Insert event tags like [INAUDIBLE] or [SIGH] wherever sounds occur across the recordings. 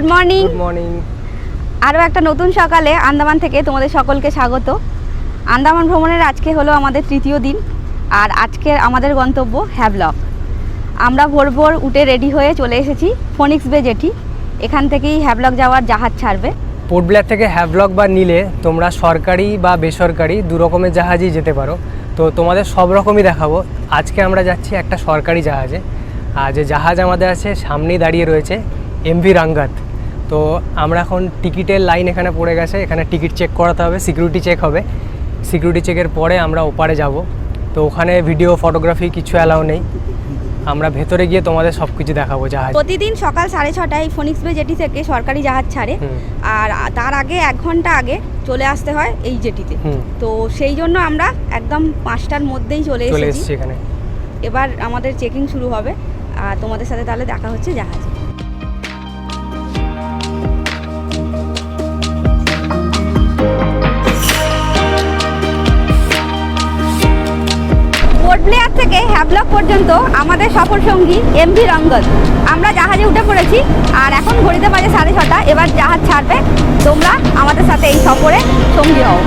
Good morning good morning আরও একটা নতুন সকালে আন্দামান থেকে তোমাদের সকলকে স্বাগত। আন্দামান ভ্রমণের আজকে হলো আমাদের তৃতীয় দিন আর আজকের আমাদের গন্তব্য হ্যাভলক। আমরা ভোর ভোর উঠে রেডি হয়ে চলে এসেছি ফোনিক্স বে জেটি এখান থেকেই হ্যাভলক যাওয়ার জাহাজ ছাড়বে। পোর্ট ব্লেয়ার থেকে হ্যাভলক বা নিলে তোমরা সরকারি বা বেসরকারি দু রকমের জাহাজেই যেতে পারো। তো তোমাদের সব রকমই দেখাবো। আজকে আমরা যাচ্ছি একটা সরকারি জাহাজে। আর যে জাহাজ আমাদের আছে সামনেই দাঁড়িয়ে রয়েছে এমভি রাঙ্গাত তো আমরা এখন টিকিটের লাইন এখানে পড়ে গেছে এখানে টিকিট চেক করাতে হবে সিকিউরিটি চেক হবে। সিকিউরিটি চেকের পরে আমরা ওপারে যাব। তো ওখানে ভিডিও ফটোগ্রাফি কিছু অ্যালাউ নেই। আমরা ভেতরে গিয়ে তোমাদের সব কিছু দেখাবো জাহাজ। প্রতিদিন সকাল সাড়ে ছটায় ফোনিক্স বে জেটি থেকে সরকারি জাহাজ ছাড়ে। আর তার আগে এক ঘণ্টা আগে চলে আসতে হয় এই জেটিতে তো সেই জন্য আমরা একদম পাঁচটার মধ্যেই চলে এসেছি। এখানে। এবার আমাদের চেকিং শুরু হবে। আর তোমাদের সাথে তাহলে দেখা হচ্ছে জাহাজে। পর্যন্ত আমাদের সফর সঙ্গী এমভি রঙ্গত আমরা জাহাজে উঠে পড়েছি আর এখন ঘড়িতে বাজে সাড়ে ছটা, এবার জাহাজ ছাড়বে। তোমরা আমাদের সাথে এই সফরে সঙ্গী হও।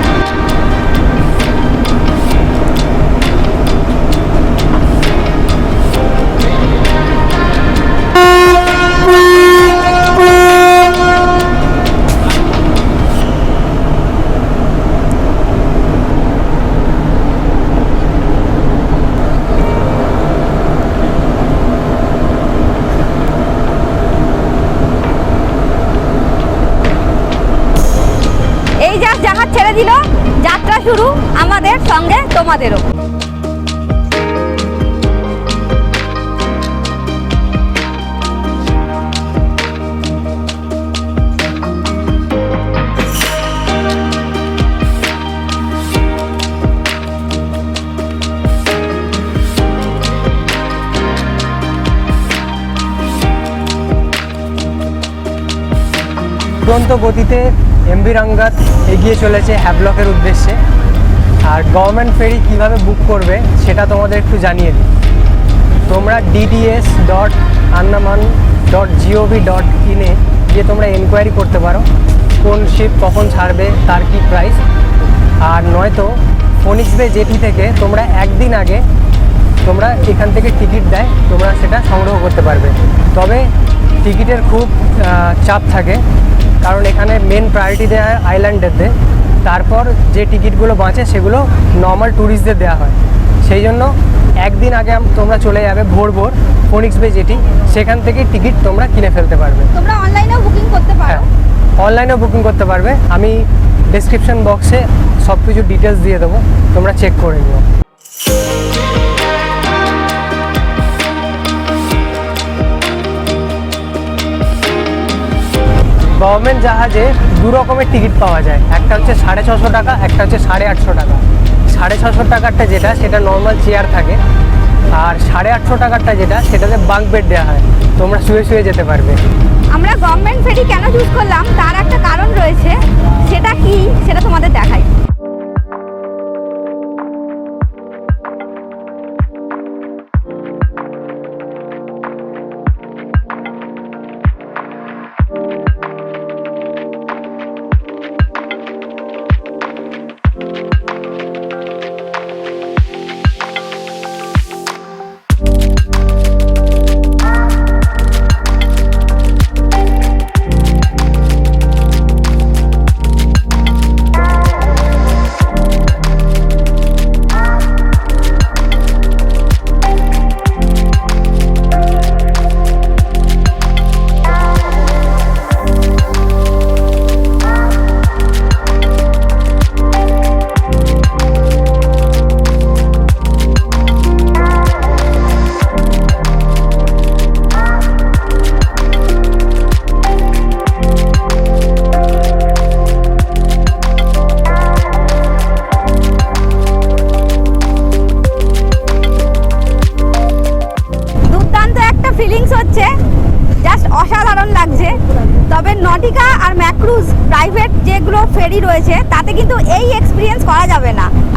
দুরন্ত গতিতে এমবি রাঙ্গাত এগিয়ে চলেছে হ্যাভলকের উদ্দেশ্যে। আর গভর্নমেন্ট ফেরি কীভাবে বুক করবে সেটা তোমাদের একটু জানিয়ে দিই। তোমরা DDS dot Andaman dot G O V dot ইনে গিয়ে তোমরা এনকোয়ারি করতে পারো, কোন শিপ কখন ছাড়বে, তার কি প্রাইস আর নয়তো ফোনিক্স বে জেটি থেকে তোমরা একদিন আগে তোমরা এখান থেকে টিকিট দেয়, তোমরা সেটা সংগ্রহ করতে পারবে। তবে টিকিটের খুব চাপ থাকে। কারণ এখানে মেন প্রায়োরিটি দেওয়া হয় আইল্যান্ডেরদের তারপর যে টিকিটগুলো বাঁচে সেগুলো নর্মাল ট্যুরিস্টদের দেওয়া হয়। সেই জন্য একদিন আগে তোমরা চলে যাবে ভোর ভোর ফোনিক্স বে যেটি সেখান থেকে টিকিট তোমরা কিনে ফেলতে পারবে। তোমরা অনলাইনেও বুকিং করতে হ্যাঁ পারো অনলাইনেও বুকিং করতে পারবে। আমি ডেসক্রিপশন বক্সে সব কিছু ডিটেলস দিয়ে দেবো তোমরা চেক করে নিও। গভর্নমেন্ট জাহাজে দু রকমের টিকিট পাওয়া যায়। একটা হচ্ছে সাড়ে ছশো টাকা, একটা হচ্ছে সাড়ে আটশো টাকা। সাড়ে ছশো টাকারটা যেটা, সেটা নর্মাল চেয়ার থাকে। আর সাড়ে আটশো টাকারটা যেটা, সেটাতে বাঙ্ক বেড দেওয়া হয়। তোমরা শুয়ে শুয়ে যেতে পারবে। আমরা গভর্নমেন্ট ফেরি কেন চুজ করলাম? তার একটা কারণ রয়েছে। সেটা কি? সেটা তোমাদের দেখাই।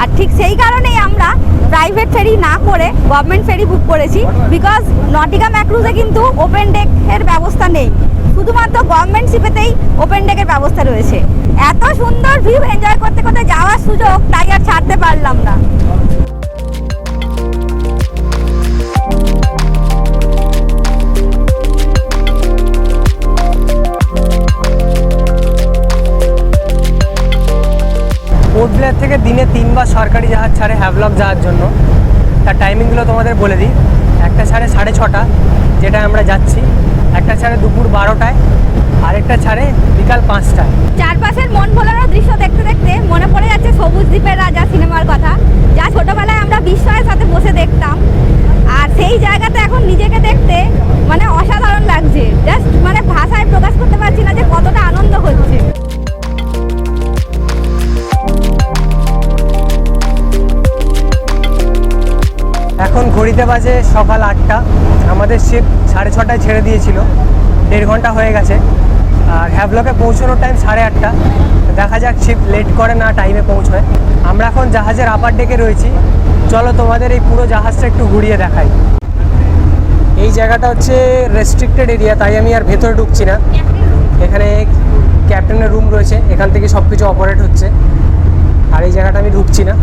আর ঠিক সেই কারণেই আমরা প্রাইভেট ফেরি না করে গভর্নমেন্ট ফেরি বুক করেছি বিকজ নটিকা ম্যাক্রুজে কিন্তু ওপেন ডেকের ব্যবস্থা নেই। শুধুমাত্র গভর্নমেন্ট শিপেতেই ওপেন ডেকের ব্যবস্থা রয়েছে। এত সুন্দর ভিউ এনজয় করতে করতে যাওয়ার সুযোগ তাই আর ছাড়তে পারলাম না। দিনে তিনবার সরকারি জাহাজ ছাড়ে হ্যাভলক যাওয়ার জন্য। তার টাইমিংগুলো তোমাদের বলে দিই। একটা ছাড়ে সাড়ে ছটা যেটা আমরা যাচ্ছি। একটা ছাড়ে দুপুর বারোটায়, আরেকটা ছাড়ে বিকাল পাঁচটায়। চারপাশের মন ভোলানো দৃশ্য দেখতে দেখতে মনে পড়ে যাচ্ছে সবুজ দ্বীপের রাজা সিনেমার কথা, যা ছোটবেলায় আমরা বিস্ময়ের সাথে বসে দেখতাম। আর সেই জায়গাতে এখন নিজেকে দেখতে মানে অসাধারণ লাগছে। জাস্ট মানে ভাষায় প্রকাশ করতে পারছি না যে কতটা আনন্দ হচ্ছে। এখন ঘড়িতে বাজে সকাল আটটা। আমাদের শিপ সাড়ে ছটায় ছেড়ে দিয়েছিল। দেড় ঘণ্টা হয়ে গেছে। আর হ্যাভলকে পৌঁছানোর টাইম সাড়ে আটটা। দেখা যাক শিপ লেট করে না টাইমে পৌঁছয়। আমরা এখন জাহাজের আপার ডেকে রয়েছি। চলো তোমাদের এই পুরো জাহাজটা একটু ঘুরিয়ে দেখাই। এই জায়গাটা হচ্ছে রেস্ট্রিক্টেড এরিয়া তাই আমি আর ভেতরে ঢুকছি না। এখানে ক্যাপ্টেনের রুম রয়েছে। এখান থেকে সব কিছু অপারেট হচ্ছে। আর এই জায়গাটা আমি ঢুকছি না।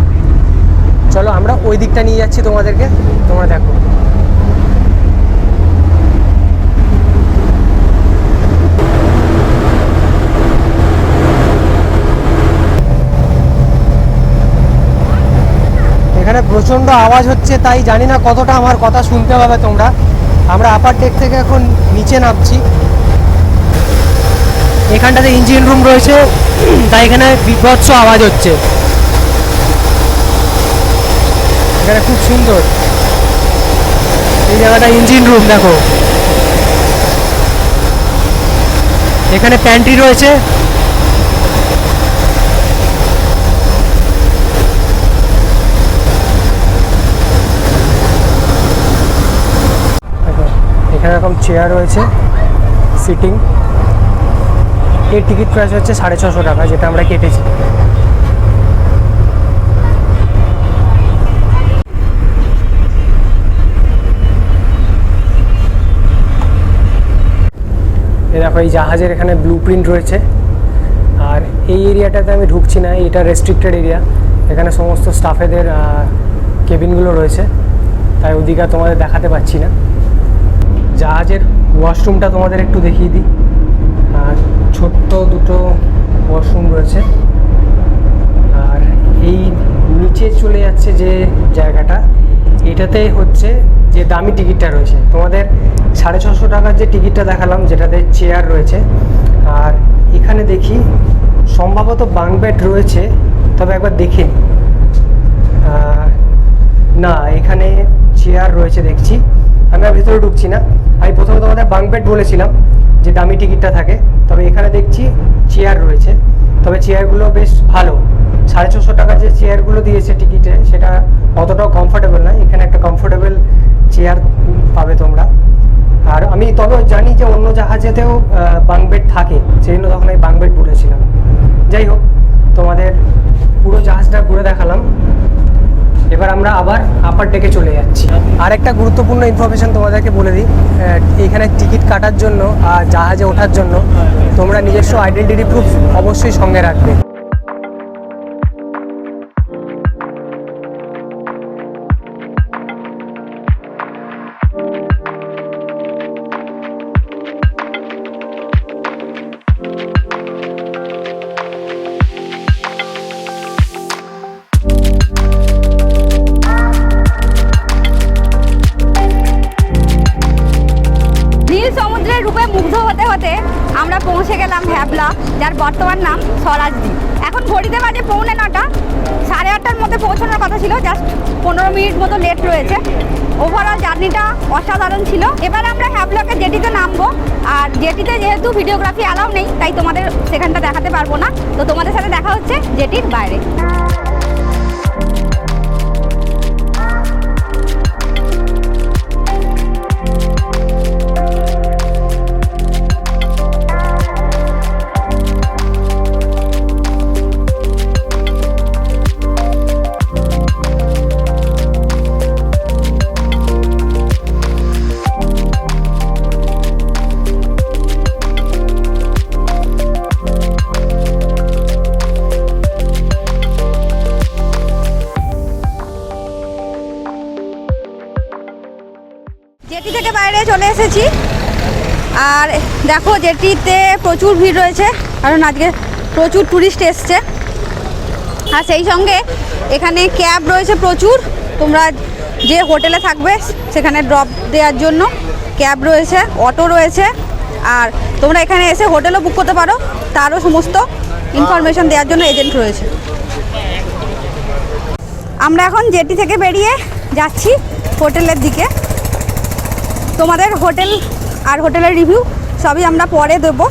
চলো আমরা ওই দিকটা নিয়ে যাচ্ছি তোমাদেরকে। তোমরা দেখো। এখানে প্রচণ্ড আওয়াজ হচ্ছে, তাই জানি না কতটা আমার কথা শুনতে পাবে তোমরা। আমরা আপার ডেক থেকে এখন নিচে নামছি। এখানটাতে ইঞ্জিন রুম রয়েছে, তাই এখানে বিভৎস আওয়াজ হচ্ছে। এখানে খুব সুন্দর। এই জায়গাটা ইঞ্জিন রুম দেখো। এখানে প্যান্ট্রি রয়েছে। এখানে এরকম চেয়ার রয়েছে সিটিং এর টিকিট প্রাইস হচ্ছে সাড়ে ছশো টাকা, যেটা আমরা কেটেছি। দেখো, এই জাহাজের এখানে ব্লু প্রিন্ট রয়েছে। আর এই এরিয়াটাতে আমি ঢুকছি না, এটা রেস্ট্রিক্টেড এরিয়া এখানে সমস্ত স্টাফেদের কেবিনগুলো রয়েছে। তাই ওদিকে তোমাদের দেখাতে পাচ্ছি না। জাহাজের ওয়াশরুমটা তোমাদের একটু দেখিয়ে দিই। আর ছোট্ট দুটো ওয়াশরুম রয়েছে। আর এই নিচে চলে যাচ্ছে যে জায়গাটা, এটাতে হচ্ছে যে দামি টিকিটটা রয়েছে। তোমাদের সাড়ে ছশো টাকার যে টিকিটটা দেখালাম, যেটাতে চেয়ার রয়েছে, আর এখানে দেখি সম্ভবত বাঙ্ক বেড রয়েছে, তবে একবার দেখে। না। এখানে চেয়ার রয়েছে দেখছি। আমি আর ভেতরে ঢুকছি না। আমি প্রথমে তোমাদের বাঙ্ক বেড বলেছিলাম যে দামি টিকিটটা থাকে, তবে এখানে দেখছি চেয়ার রয়েছে। তবে চেয়ারগুলো বেশ ভালো। সাড়ে ছশো টাকা যে চেয়ারগুলো দিয়েছে টিকিটে, সেটা অতটাও কমফোর্টেবল নয়। এখানে একটা কমফোর্টেবল চেয়ার পাবে তোমরা। আর আমি তবে জানি যে অন্য জাহাজেতেও বাঙ্ক বেড থাকে। সেই জন্য তখন আমি বাঙ্ক বেড বলেছিলাম। যাই হোক, তোমাদের পুরো জাহাজটা ঘুরে দেখালাম। এবার আমরা আবার আপার ডেকে চলে যাচ্ছি। আর একটা গুরুত্বপূর্ণ ইনফরমেশন তোমাদেরকে বলে দিই। এখানে টিকিট কাটার জন্য আর জাহাজে ওঠার জন্য তোমরা নিজস্ব আইডেন্টিটি প্রুফ অবশ্যই সঙ্গে রাখবে। হ্যাবলা যার বর্তমান নাম স্বরাজদি এখন ঘড়িতে বাজে পৌনে নটা সাড়ে আটটার মধ্যে পৌঁছানোর কথা ছিল জাস্ট পনেরো মিনিট মতো লেট রয়েছে। ওভারঅল জার্নিটা অসাধারণ ছিল। এবার আমরা হ্যাবলকে জেটিতে নামবো। আর জেটিতে যেহেতু ভিডিওগ্রাফি অ্যালাউ নেই, তাই তোমাদের সেখানটা দেখাতে পারব না। তো তোমাদের সাথে দেখা হচ্ছে জেটির বাইরে। দেখো যেটিতে প্রচুর ভিড় রয়েছে, কারণ আজকে প্রচুর ট্যুরিস্ট এসছে। আর সেই সঙ্গে এখানে ক্যাব রয়েছে প্রচুর, তোমরা যে হোটেলে থাকবে সেখানে ড্রপ দেওয়ার জন্য ক্যাব রয়েছে অটো রয়েছে। আর তোমরা এখানে এসে হোটেলও বুক করতে পারো, তারও সমস্ত ইনফরমেশন দেওয়ার জন্য এজেন্ট রয়েছে। আমরা এখন জেটি থেকে বেরিয়ে যাচ্ছি হোটেলের দিকে। তোমাদের হোটেল আর হোটেলের রিভিউ সবই আমরা পরে দেবো।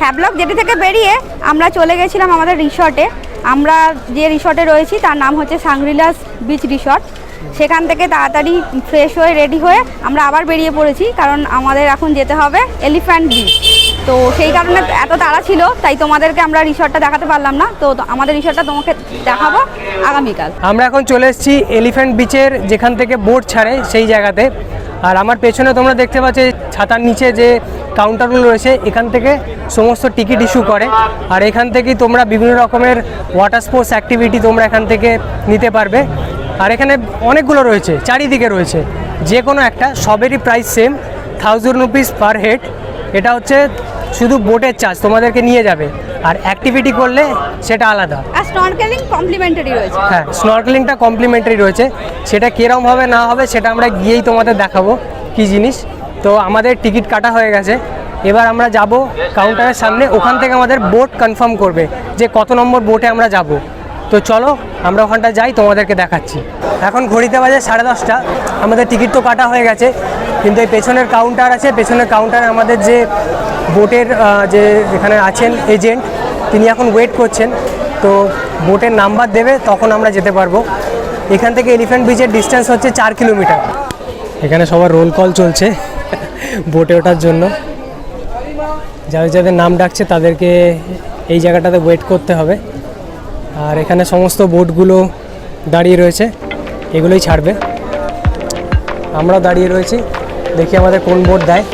হ্যাভলক জেটি থেকে বেরিয়ে আমরা চলে গেছিলাম আমাদের রিসর্টে। আমরা যে রিসর্টে রয়েছি তার নাম হচ্ছে সাংরিলাস বিচ রিসর্ট। সেখান থেকে তাড়াতাড়ি ফ্রেশ হয়ে, রেডি হয়ে আমরা আবার বেরিয়ে পড়েছি কারণ আমাদের এখন যেতে হবে এলিফ্যান্ট বিচ। তো সেই কারণে এত তাড়া ছিল, তাই তোমাদেরকে আমরা রিসর্টটা দেখাতে পারলাম না। তো তো আমাদের রিসর্টটা তোমাকে দেখাবো আগামীকাল। আমরা এখন চলে এসেছি এলিফ্যান্ট বিচের যেখান থেকে বোট ছাড়ে সেই জায়গাতে। আর আমার পেছনে তোমরা দেখতে পাচ্ছ ছাতার নিচে যে কাউন্টারগুলো রয়েছে, এখান থেকে সমস্ত টিকিট ইস্যু করে। আর এখান থেকেই তোমরা বিভিন্ন রকমের ওয়াটার স্পোর্টস অ্যাক্টিভিটি তোমরা এখান থেকে নিতে পারবে। আর এখানে অনেকগুলো রয়েছে, চারিদিকে রয়েছে। যে কোনো একটা, সবেরই price same thousand rupees per head এটা হচ্ছে শুধু বোটের চার্জ তোমাদেরকে নিয়ে যাবে। আর অ্যাক্টিভিটি করলে সেটা আলাদা। আর স্নরকেলিং কমপ্লিমেন্টারি রয়েছে। হ্যাঁ স্নরকেলিংটা কমপ্লিমেন্টারি রয়েছে। সেটা কীরকম হবে না হবে সেটা আমরা গিয়েই তোমাদের দেখাবো কী জিনিস। তো আমাদের টিকিট কাটা হয়ে গেছে। এবার আমরা যাব কাউন্টারের সামনে। ওখান থেকে আমাদের বোট কনফার্ম করবে যে কত নম্বর বোটে আমরা যাব। তো চলো আমরা ওখানটা যাই তোমাদেরকে দেখাচ্ছি। এখন ঘড়িতে বাজে সাড়ে দশটা। আমাদের টিকিট তো কাটা হয়ে গেছে। কিন্তু এই পেছনের কাউন্টার আছে। পেছনের কাউন্টারে আমাদের যে বোটের যে এখানে আছেন এজেন্ট তিনি এখন ওয়েট করছেন। তো বোটের নাম্বার দেবে, তখন আমরা যেতে পারব। এখান থেকে এলিফ্যান্ট বিচের ডিস্টেন্স হচ্ছে চার কিলোমিটার এখানে সবার রোল কল চলছে [LAUGHS] বোটে ওঠার জন্য। যাদের যাদের নাম ডাকছে, তাদেরকে এই জায়গাটাতে ওয়েট করতে হবে। আর এখানে সমস্ত বোটগুলো দাঁড়িয়ে রয়েছে, এগুলোই ছাড়বে। আমরাও দাঁড়িয়ে রয়েছি। দেখি আমাদের কোন বোর্ড দেয়।